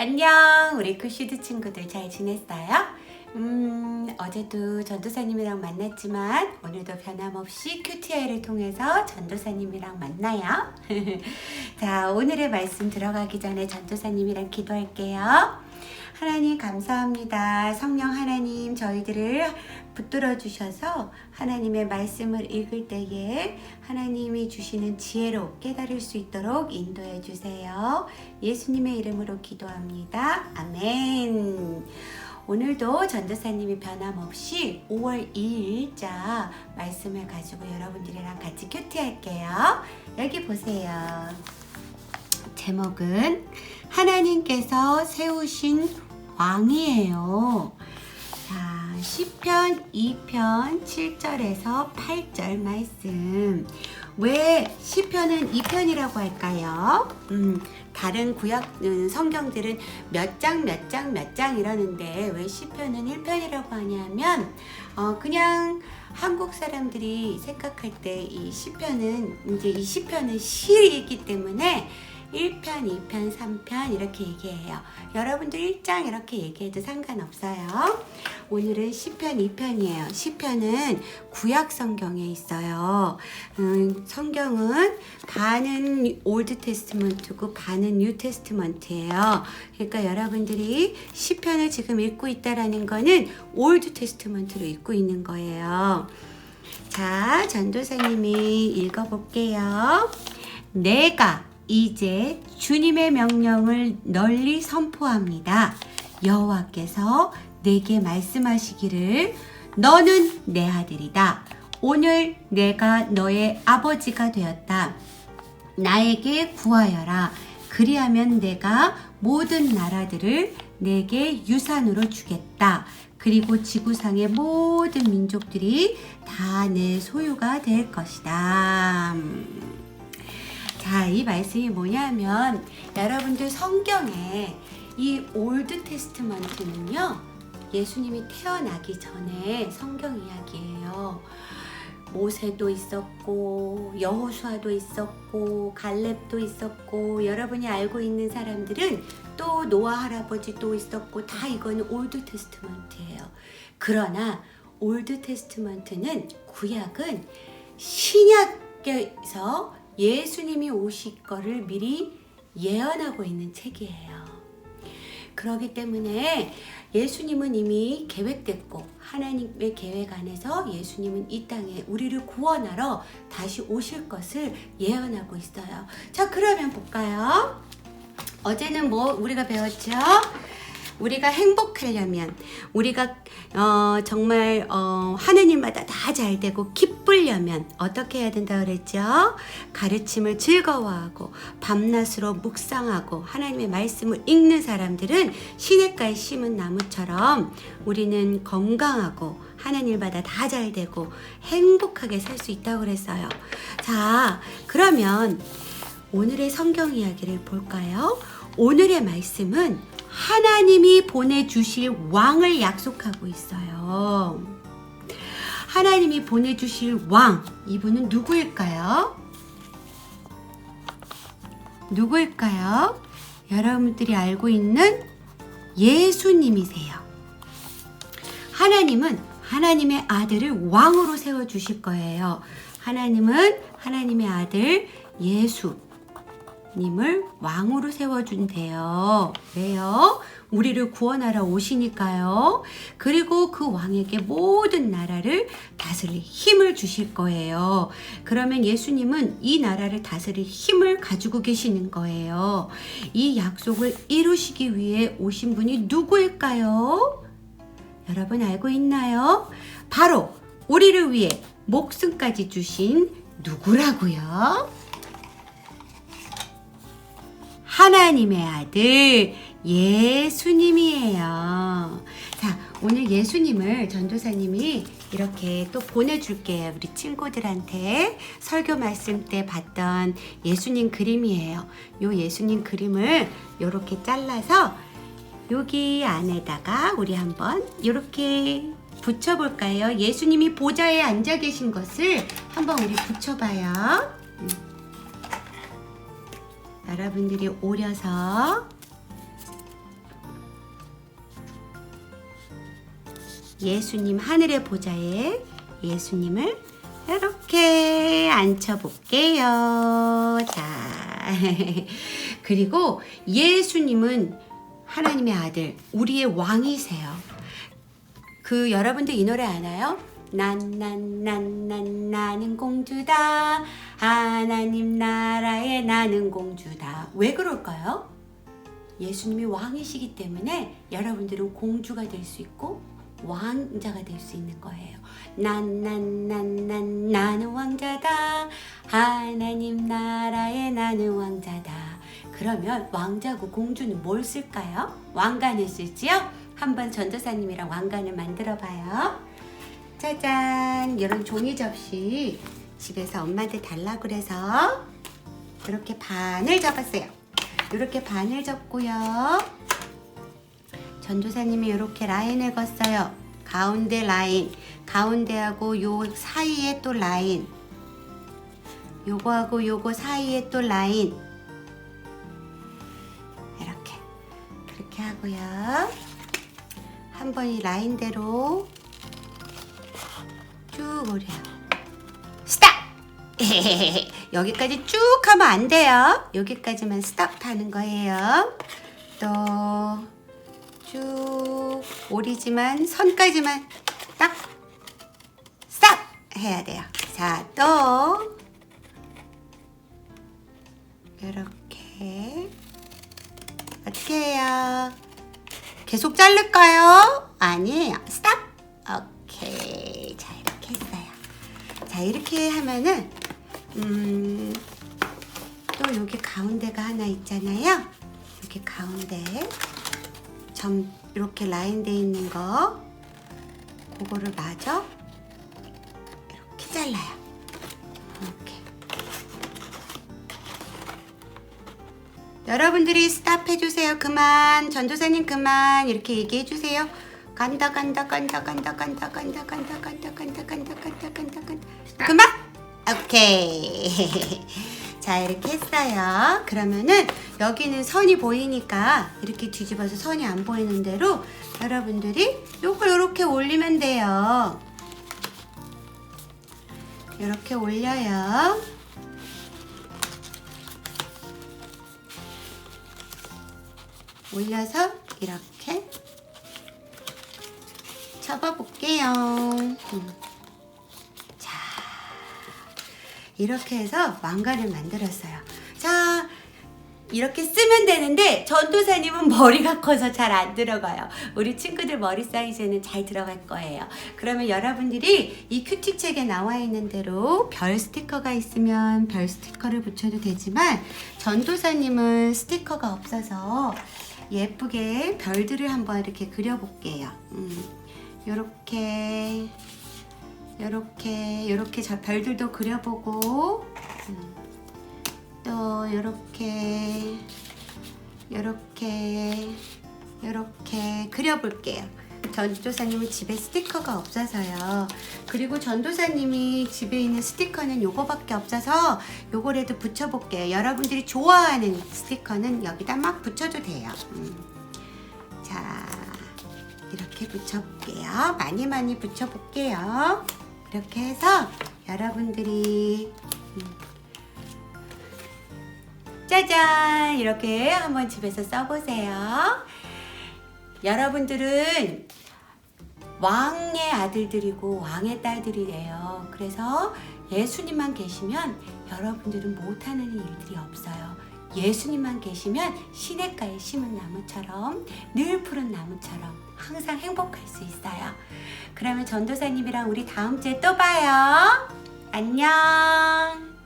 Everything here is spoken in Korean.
안녕. 우리 쿠시드 친구들 잘 지냈어요? 음 어제도 전도사님이랑 만났지만 오늘도 변함없이 큐티아이를 통해서 전도사님이랑 만나요. 자 오늘의 말씀 들어가기 전에 전도사님이랑 기도할게요. 하나님 감사합니다. 성령 하나님 저희들을 붙들어 주셔서 하나님의 말씀을 읽을 때에 하나님이 주시는 지혜로 깨달을 수 있도록 인도해 주세요. 예수님의 이름으로 기도합니다. 아멘. 오늘도 전도사님이 변함없이 5월 2일자 말씀을 가지고 여러분들이랑 같이 큐티할게요. 여기 보세요. 제목은 하나님께서 세우신 왕이에요. 자, 시편 2편 7절에서 8절 말씀. 왜 시편은 2편이라고 할까요? 음, 다른 구약 음, 성경들은 몇 장, 몇 장, 몇 장 이러는데 왜 시편은 1편이라고 하냐면 어, 그냥 한국 사람들이 생각할 때 이 시편은 이제 이 시편은 시이기 때문에 1편, 2편, 3편 이렇게 얘기해요. 여러분들 1장 이렇게 얘기해도 상관없어요. 오늘은 시편 2편이에요. 시편은 구약 성경에 있어요. 음, 성경은 반은 올드 테스트먼트고 반은 뉴 테스트먼트예요. 그러니까 여러분들이 시편을 지금 읽고 있다라는 거는 올드 테스트먼트로 읽고 있는 거예요. 자, 전도사님이 읽어볼게요. 내가 이제 주님의 명령을 널리 선포합니다. 여호와께서 내게 말씀하시기를 너는 내 아들이다. 오늘 내가 너의 아버지가 되었다. 나에게 구하여라. 그리하면 내가 모든 나라들을 내게 유산으로 주겠다. 그리고 지구상의 모든 민족들이 다 내 소유가 될 것이다. 자, 이 말씀이 뭐냐면 여러분들 성경에 이 올드 테스트먼트는요. 예수님이 태어나기 전에 성경 이야기예요. 모세도 있었고 여호수아도 있었고 갈렙도 있었고 여러분이 알고 있는 사람들은 또 노아 할아버지도 있었고 다 이거는 올드 테스트먼트예요. 그러나 올드 테스트먼트는 구약은 신약에서 예수님이 오실 거를 미리 예언하고 있는 책이에요. 그렇기 때문에 예수님은 이미 계획됐고 하나님의 계획 안에서 예수님은 이 땅에 우리를 구원하러 다시 오실 것을 예언하고 있어요. 자, 그러면 볼까요? 어제는 뭐 우리가 배웠죠? 우리가 행복하려면 우리가 어, 정말 어, 하는 일마다 다 잘 되고 기쁘려면 어떻게 해야 된다 그랬죠? 가르침을 즐거워하고 밤낮으로 묵상하고 하나님의 말씀을 읽는 사람들은 시냇가에 심은 나무처럼 우리는 건강하고 하는 일마다 다 잘 되고 행복하게 살 수 있다고 그랬어요. 자, 그러면 오늘의 성경 이야기를 볼까요? 오늘의 말씀은 하나님이 보내주실 왕을 약속하고 있어요. 하나님이 보내주실 왕, 이분은 누구일까요? 누구일까요? 여러분들이 알고 있는 예수님이세요. 하나님은 하나님의 아들을 왕으로 세워주실 거예요. 하나님은 하나님의 아들 예수, 님을 왕으로 세워준대요. 왜요? 우리를 구원하러 오시니까요. 그리고 그 왕에게 모든 나라를 다스릴 힘을 주실 거예요. 그러면 예수님은 이 나라를 다스릴 힘을 가지고 계시는 거예요. 이 약속을 이루시기 위해 오신 분이 누구일까요? 여러분 알고 있나요? 바로 우리를 위해 목숨까지 주신 누구라고요? 하나님의 아들 예수님이에요. 자, 오늘 예수님을 전도사님이 이렇게 또 보내줄게요. 우리 친구들한테 설교 말씀 때 봤던 예수님 그림이에요. 요 예수님 그림을 이렇게 잘라서 여기 안에다가 우리 한번 이렇게 붙여볼까요? 예수님이 보좌에 앉아 계신 것을 한번 우리 붙여봐요. 여러분들이 오려서 예수님 하늘의 보좌에 예수님을 이렇게 앉혀볼게요. 자. 그리고 예수님은 하나님의 아들, 우리의 왕이세요. 그 여러분들 이 노래 아나요? 난난 난 난 나는 공주다 하나님 나라에 나는 공주다 왜 그럴까요? 예수님이 왕이시기 때문에 여러분들은 공주가 될 수 있고 왕자가 될 수 있는 거예요. 난 난 난 난 나는 왕자다 하나님 나라에 나는 왕자다. 그러면 왕자고 공주는 뭘 쓸까요? 왕관을 쓸지요? 한번 전도사님이랑 왕관을 만들어 봐요. 짜잔! 이런 종이 접시 집에서 엄마한테 달라고 그래서 이렇게 반을 접었어요. 이렇게 반을 접고요. 전도사님이 이렇게 라인을 걷어요. 가운데 라인, 가운데하고 요 사이에 또 라인, 요거하고 요거 사이에 또 라인. 이렇게 그렇게 하고요. 한번 이 라인대로 쭉 오래요. 스탑! 여기까지 쭉 하면 안 돼요. 여기까지만 스탑 하는 거예요. 또 쭉 오리지만 선까지만 딱 스탑 해야 돼요. 자, 또 이렇게 어떻게 해요? 계속 자를까요? 아니에요. 스탑. 자, 이렇게 하면은 음, 또 여기 가운데가 하나 있잖아요. 여기 가운데 점 이렇게 라인 돼 있는 거 그거를 마저 이렇게 잘라요. 이렇게. 여러분들이 스탑 해주세요. 그만. 전도사님 그만. 이렇게 얘기해 주세요. 간다 간다 간다 간다 간다 간다 간다 간다 간다. 오케이. 자 이렇게 했어요. 그러면은 여기는 선이 보이니까 이렇게 뒤집어서 선이 안 보이는 대로 여러분들이 요걸 이렇게 올리면 돼요. 이렇게 올려요. 올려서 이렇게 접어볼게요. 음. 이렇게 해서 왕관을 만들었어요. 자, 이렇게 쓰면 되는데 전도사님은 머리가 커서 잘 안 들어가요. 우리 친구들 머리 사이즈는 잘 들어갈 거예요. 그러면 여러분들이 이 큐티 책에 나와 있는 대로 별 스티커가 있으면 별 스티커를 붙여도 되지만 전도사님은 스티커가 없어서 예쁘게 별들을 한번 이렇게 그려볼게요. 음, 요렇게 요렇게 저 별들도 그려보고 음, 또 요렇게 요렇게 요렇게 그려볼게요. 전도사님은 집에 스티커가 없어서요. 그리고 전도사님이 집에 있는 스티커는 요거밖에 없어서 요거라도 붙여볼게요. 여러분들이 좋아하는 스티커는 여기다 막 붙여도 돼요. 음. 자, 이렇게 붙여볼게요. 많이 많이 붙여볼게요. 이렇게 해서 여러분들이 음. 짜잔 이렇게 한번 집에서 써보세요. 여러분들은 왕의 아들들이고 왕의 딸들이래요. 그래서 예수님만 계시면 여러분들은 못하는 일들이 없어요. 예수님만 계시면 시냇가에 심은 나무처럼 늘 푸른 나무처럼 항상 행복할 수 있어요. 그러면 전도사님이랑 우리 다음 주에 또 봐요. 안녕.